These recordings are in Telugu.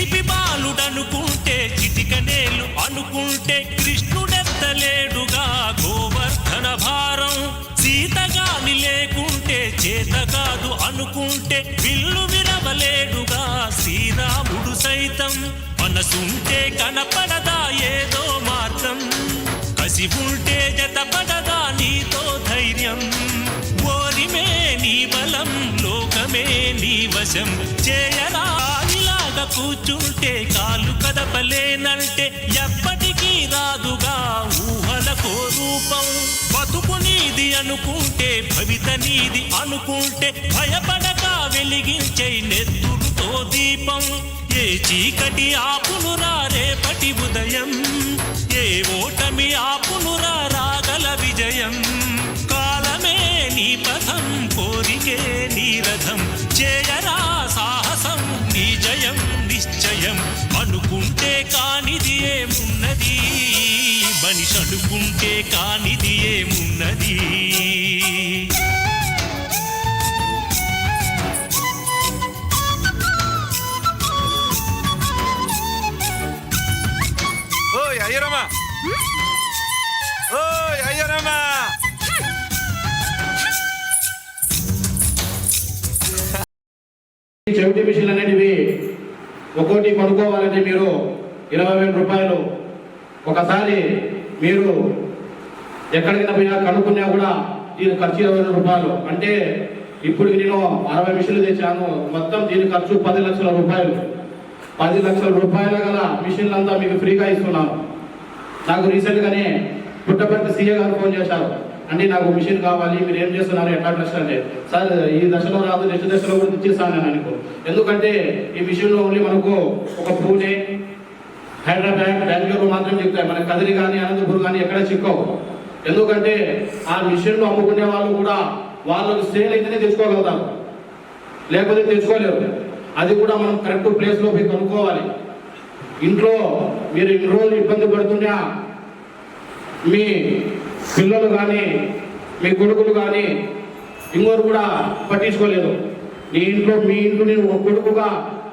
చిలిపి బాలుడనుకుంటే చిటికనేలు అనుకుంటే కృష్ణుడెత్తలేడుగా గోవర్ధన భారం. సీతగాని లేకుంటే చేత కాదు అనుకుంటే విల్లు విరవలేడుగా శ్రీరాముడు సైతం. మనసుంటే కనపడదా ఏదో మార్గం. కసి ఉంటే జతపడదా నీతో ధైర్యం. ఓరిమే నీ బలం లోకమే నీ వశం. చేయరా ఇలాగ కూర్చుంటే కాలు కదపలేనంటే ఎప్పటికీ రాదుగా ఊహలకో రూపం. బతుకు నీది అనుకుంటే భవిత నీది అనుకుంటే భయపడక వెలిగించే నెత్తురుతో దీపం. ఏ చీకటి ఆపునురా రేపటి ఉదయం ఏ ఓటమి ఆపునురా రాగల విజయం. నిశ్చయం అనుకుంటే కానిది ఏమున్నది? మనిషి అనుకుంటే కానిది ఏమున్నది? ఓయ్ అయ్యరమ్మా ఓయ్ అయ్యరమ్మా ఈ చెవిటి మిషన్లు అనేటివి ఒక్కోటి కొనుక్కోవాలంటే మీరు ఇరవై వేల రూపాయలు. ఒకసారి మీరు ఎక్కడికైనా పోయినా కనుక్కున్నా కూడా దీని ఖర్చు ఇరవై వేల రూపాయలు. అంటే ఇప్పుడు నేను అరవై మిషన్లు తెచ్చాను. మొత్తం దీని ఖర్చు పది లక్షల రూపాయలు. పది లక్షల రూపాయల గల మిషన్లు అంతా మీకు ఫ్రీగా ఇస్తున్నాను. నాకు రీసెంట్గానే పుట్టపర్తి సీఏ గారు ఫోన్ చేశారు. అంటే నాకు మిషన్ కావాలి మీరు ఏం చేస్తున్నారు ఎట్లా ప్రశ్న అంటే. సార్ ఈ దశలో రాదు నెక్స్ట్ దశలో కూడా ఇచ్చేస్తాను నేను అనుకో. ఎందుకంటే ఈ మిషన్లో ఓన్లీ మనకు ఒక పూణే హైదరాబాద్ బెంగళూరు మాత్రం చెప్తాయి మన కదిరి కానీ అనంతపురం కానీ ఎక్కడ చిక్కవు. ఎందుకంటే ఆ మిషన్లు అమ్ముకునే వాళ్ళు కూడా వాళ్ళకు సేల్ అయితేనే తెచ్చుకోగలుగుతారు. లేకపోతే తెచ్చుకోలేరు. అది కూడా మనం కరెక్ట్ ప్లేస్లో పోయి కనుక్కోవాలి. ఇంట్లో మీరు ఇన్ని రోజులు ఇబ్బంది పడుతున్నా మీ పిల్లలు కానీ మీ కొడుకులు కానీ ఇంకోరు కూడా పట్టించుకోలేదు. నీ ఇంట్లో మీ ఇంట్లో నేను ఒక కొడుకుగా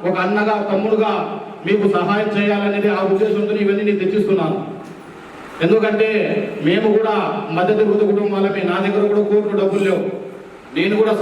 ఒక అన్నగా తమ్ముడుగా మీకు సహాయం చేయాలనేది ఆ ఉద్దేశంతో ఇవన్నీ నేను తెచ్చిస్తున్నాను. ఎందుకంటే మేము కూడా మధ్యతరగతి కుటుంబాలమే నా దగ్గర కూడా కోట్లు డబ్బులు లేవు. నేను కూడా